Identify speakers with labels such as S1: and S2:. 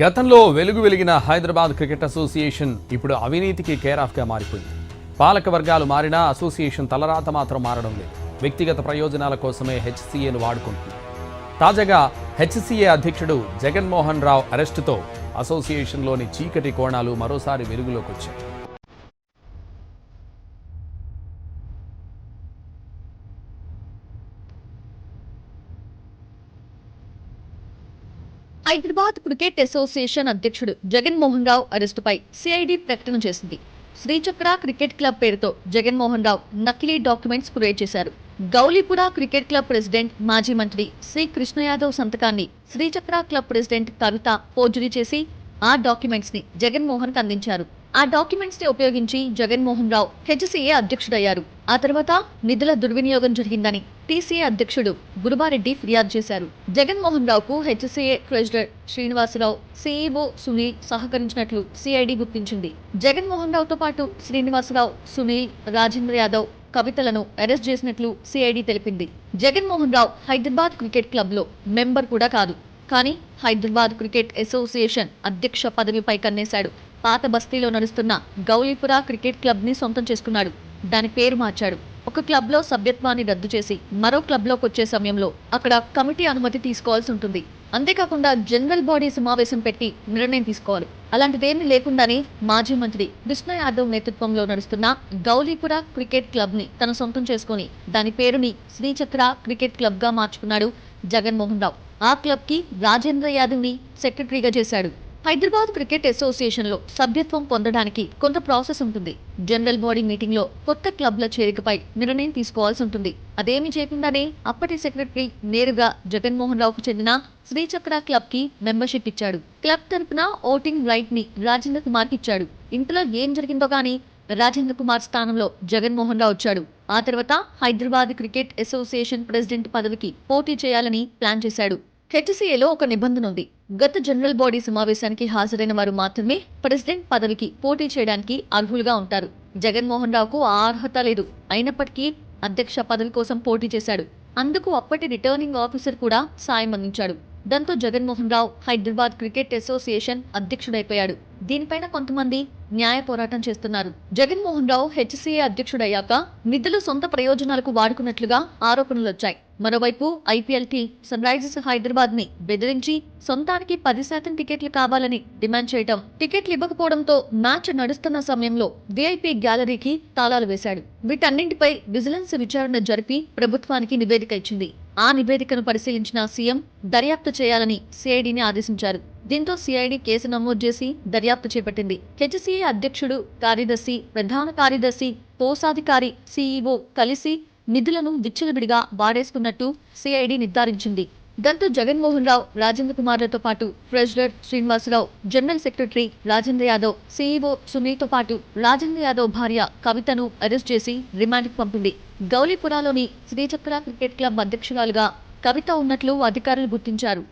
S1: గతంలో వెలుగు వెలిగిన హైదరాబాద్ క్రికెట్ అసోసియేషన్ ఇప్పుడు అవినీతికి కేర్ ఆఫ్గా మారిపోయింది. పాలక వర్గాలు మారినా అసోసియేషన్ తలరాత మాత్రం మారడం లేదు. వ్యక్తిగత ప్రయోజనాల కోసమే హెచ్సిఏను వాడుకుంటుంది తాజాగా హెచ్సిఏ అధ్యక్షుడు జగన్మోహన్ రావు అరెస్టుతో అసోసియేషన్లోని చీకటి కోణాలు మరోసారి వెలుగులోకి వచ్చాయి.
S2: హైదరాబాద్ క్రికెట్ అసోసియేషన్ అధ్యక్షుడు జగన్మోహన్ రావు అరెస్టుపై సిఐడి ప్రకటన చేసింది. శ్రీచక్ర క్రికెట్ క్లబ్ పేరుతో జగన్మోహన్ రావు నకిలీ డాక్యుమెంట్స్ క్రియేట్ చేశారు. గౌలీపుర క్రికెట్ క్లబ్ ప్రెసిడెంట్ మాజీ మంత్రి శ్రీ కృష్ణ యాదవ్ సంతకాన్ని Srichakra club president Kavitha forgery చేసి ఆ డాక్యుమెంట్స్ని జగన్మోహన్ అందించారు. ఆ డాక్యుమెంట్స్ని ఉపయోగించి జగన్మోహన్ రావు హెచ్సిఏ అధ్యక్షుడయ్యారు. ఆ తర్వాత నిధుల దుర్వినియోగం జరిగిందని టీసీఏ అధ్యక్షుడు గురుబారెడ్డి ఫిర్యాదు చేశారు. జగన్మోహన్ రావుకు HCA treasurer Srinivasarao CEO Sunil సహకరించినట్లు CID గుర్తించింది. జగన్మోహన్ రావుతో పాటు శ్రీనివాసరావు సునీల్ రాజేంద్ర యాదవ్ కవితలను అరెస్ట్ చేసినట్లు సిఐడి తెలిపింది. జగన్మోహన్ రావు హైదరాబాద్ క్రికెట్ క్లబ్లో మెంబర్ కూడా కాదు. కానీ హైదరాబాద్ క్రికెట్ అసోసియేషన్ అధ్యక్ష పదవిపై కన్నేశాడు. పాత బస్తీలో నడుస్తున్న గౌలీపుర క్రికెట్ క్లబ్ని సొంతం చేసుకున్నాడు. దాని పేరు మార్చాడు. ఒక క్లబ్లో సభ్యత్వాన్ని రద్దు చేసి మరో క్లబ్లోకి వచ్చే సమయంలో అక్కడ కమిటీ అనుమతి తీసుకోవాల్సి ఉంటుంది. అంతేకాకుండా జనరల్ బాడీ సమావేశం పెట్టి నిర్ణయం తీసుకోవాలి. అలాంటిదేమీ లేకుండానే మాజీ మంత్రి కృష్ణ యాదవ్ నేతృత్వంలో నడుస్తున్న గౌలీపుర క్రికెట్ క్లబ్ని తన సొంతం చేసుకుని దాని పేరుని శ్రీచక్ర క్రికెట్ క్లబ్గా మార్చుకున్నాడు జగన్మోహన్ రావు. ఆ క్లబ్కి రాజేంద్ర యాదవ్ని సెక్రటరీగా చేశాడు. హైదరాబాద్ క్రికెట్ అసోసియేషన్లో సభ్యత్వం పొందడానికి కొంత ప్రాసెస్ ఉంటుంది. జనరల్ బాడీ మీటింగ్లో కొత్త క్లబ్ల చేరికపై నిర్ణయం తీసుకోవాల్సి ఉంటుంది. అదేమీ చేయకుండానే అప్పటి సెక్రటరీ నేరుగా జగన్మోహన్ రావుకు చెందిన శ్రీచక్ర క్లబ్కి మెంబర్షిప్ ఇచ్చాడు. క్లబ్ తరపున ఓటింగ్ రైట్ని రాజేంద్ర కుమార్కి ఇచ్చాడు. ఇంతలో ఏం జరిగిందో కానీ రాజేంద్ర కుమార్ స్థానంలో జగన్మోహన్ రావు వచ్చాడు. ఆ తర్వాత హైదరాబాద్ క్రికెట్ అసోసియేషన్ ప్రెసిడెంట్ పదవికి పోటీ చేయాలని ప్లాన్ చేశాడు. హెచ్సిఏలో ఒక నిబంధన ఉంది. గత జనరల్ బాడీ సమావేశానికి హాజరైన వారు మాత్రమే ప్రెసిడెంట్ పదవికి పోటీ చేయడానికి అర్హులుగా ఉంటారు. జగన్మోహన్ రావుకు ఆ అర్హత లేదు. అయినప్పటికీ అధ్యక్ష పదవి కోసం పోటీ చేశాడు. అందుకు అప్పటి రిటర్నింగ్ ఆఫీసర్ కూడా సాయం అందించాడు. దాంతో జగన్మోహన్ రావు హైదరాబాద్ క్రికెట్ అసోసియేషన్ అధ్యక్షుడైపోయాడు. దీనిపైన కొంతమంది న్యాయ పోరాటం చేస్తున్నారు. జగన్మోహన్ రావు హెచ్సిఏ అధ్యక్షుడయ్యాక నిధులు సొంత ప్రయోజనాలకు వాడుకున్నట్లుగా ఆరోపణలు వచ్చాయి. మరోవైపు ఐపీఎల్ టీ సన్ రైజర్స్ హైదరాబాద్ని బెదిరించి సొంతానికి పది శాతం టికెట్లు కావాలని డిమాండ్ చేయటం టికెట్లు ఇవ్వకపోవడంతో మ్యాచ్ నడుస్తున్న సమయంలో విఐపీ గ్యాలరీకి తాళాలు వేశాడు. వీటన్నింటిపై విజిలెన్స్ విచారణ జరిపి ప్రభుత్వానికి నివేదిక ఇచ్చింది. ఆ నివేదికను పరిశీలించిన సీఎం దర్యాప్తు చేయాలని సిఐడిని ఆదేశించారు. దీంతో సిఐడి కేసు నమోదు చేసి దర్యాప్తు చేపట్టింది. హెచ్సిఏ అధ్యక్షుడు కార్యదర్శి ప్రధాన కార్యదర్శి కోశాధికారి సీఈఓ కలిసి నిధులను విచ్చలవిడిగా వాడేసుకున్నట్టు సిఐడి నిర్ధారించింది. దాంతో జగన్మోహన్ రావు రాజేంద్ర కుమార్లతో పాటు treasurer Srinivasarao general secretary Rajendra Yadav CEO సునీల్తో పాటు రాజేంద్ర యాదవ్ భార్య కవితను అరెస్ట్ చేసి రిమాండ్కి పంపింది. గౌలీపురాలోని శ్రీచక్ర క్రికెట్ క్లబ్ అధ్యక్షురాలుగా కవిత ఉన్నట్లు అధికారులు గుర్తించారు.